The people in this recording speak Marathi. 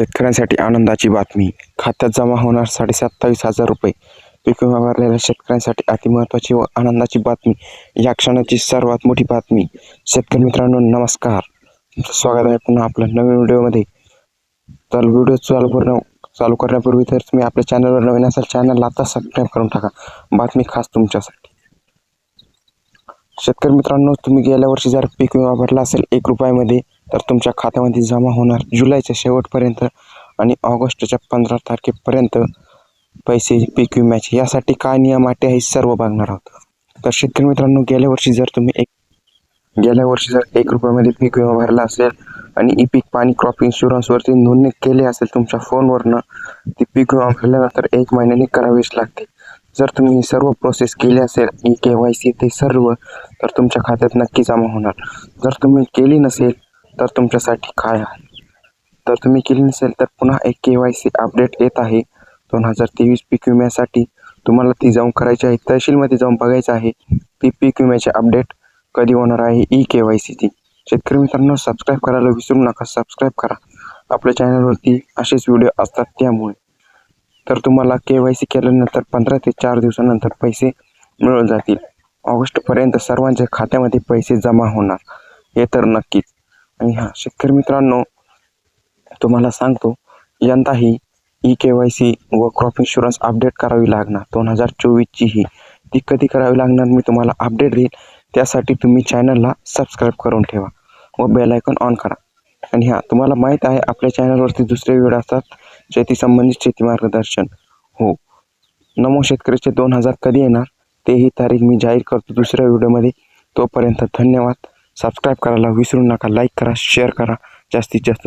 शेतकऱ्यांसाठी आनंदाची बातमी. खात्यात जमा होणार साडेसत्तावीस हजार रुपये. पीक विमा भरलेल्या शेतकऱ्यांसाठी अतिमहत्त्वाची व आनंदाची बातमी. या क्षणाची सर्वात मोठी बातमी. शेतकरी मित्रांनो नमस्कार. स्वागत आहे पुन्हा आपल्या नवीन व्हिडिओमध्ये. तर व्हिडिओ चालू करणं चालू करण्यापूर्वी तर तुम्ही आपल्या चॅनलवर नवीन असाल चॅनलला आता सबस्क्राईब करून टाका. बातमी खास तुमच्यासाठी. शेतकरी मित्रांनो तुम्ही गेल्या वर्षी जर पीक विमा भरला असेल एक रुपयामध्ये तर तुमच्या खात्यामध्ये जमा होणार जुलैच्या शेवटपर्यंत आणि ऑगस्टच्या पंधरा तारखेपर्यंत पैसे पीक विम्याचे. यासाठी काय नियम अटी आहे सर्व बघणार आहोत. तर शेतकरी मित्रांनो गेल्या वर्षी जर तुम्ही एक गेल्या वर्षी जर एक रुपयामध्ये पीक विमा भरला असेल आणि ई पीक पाणी क्रॉप इन्शुरन्सवरती नोंदणी केली असेल तुमच्या फोनवरनं ती पीक विमा भरल्यानंतर एक महिन्याने करावीच लागते. जर तुम्ही ही सर्व प्रोसेस केली असेल ई के वाय सी ते सर्व तर तुमच्या खात्यात नक्की जमा होणार. जर तुम्ही केली नसेल तर तुमच्यासाठी काय आहे? तर तुम्ही केली नसेल तर पुन्हा एक के वाय सी अपडेट येत आहे. दोन हजार तेवीस पीक विम्यासाठी तुम्हाला ती जाऊन करायची आहे. तहसीलमध्ये जाऊन बघायचं आहे. ती पीक विम्याची अपडेट कधी होणार आहे? ई के वाय सीची शेतकरी मित्रांनो सबस्क्राईब करायला विसरू नका. सबस्क्राईब करा. आपल्या चॅनलवरती असेच व्हिडिओ असतात त्यामुळे. तर तुम्हाला के वाय सी केल्यानंतर पंधरा ते चार दिवसानंतर पैसे मिळून जातील. ऑगस्टपर्यंत सर्वांच्या खात्यामध्ये पैसे जमा होणार. हे तर नक्कीच. आणि हां शेतकरी मित्रांनो तुम्हाला सांगतो यंदाही ई के वाय सी व क्रॉप इन्शुरन्स अपडेट करावी लागणार. दोन हजार चोवीसची ही. ती कधी करावी लागणार मी तुम्हाला अपडेट देईल. त्यासाठी तुम्ही चॅनलला सबस्क्राईब करून ठेवा व बेल आयकॉन ऑन करा. आणि हां तुम्हाला माहीत आहे आपल्या चॅनलवरती दुसरे व्हिडिओ असतात शेती संबंधित शेती मार्गदर्शन. हो. नमो शेतकरीचे दोन हजार कधी येणार तेही तारीख मी जाहीर करतो दुसऱ्या व्हिडिओमध्ये. तोपर्यंत धन्यवाद. सबस्क्राईब करायला विसरू नका लाईक करा शेअर करा. जास्तीत जास्त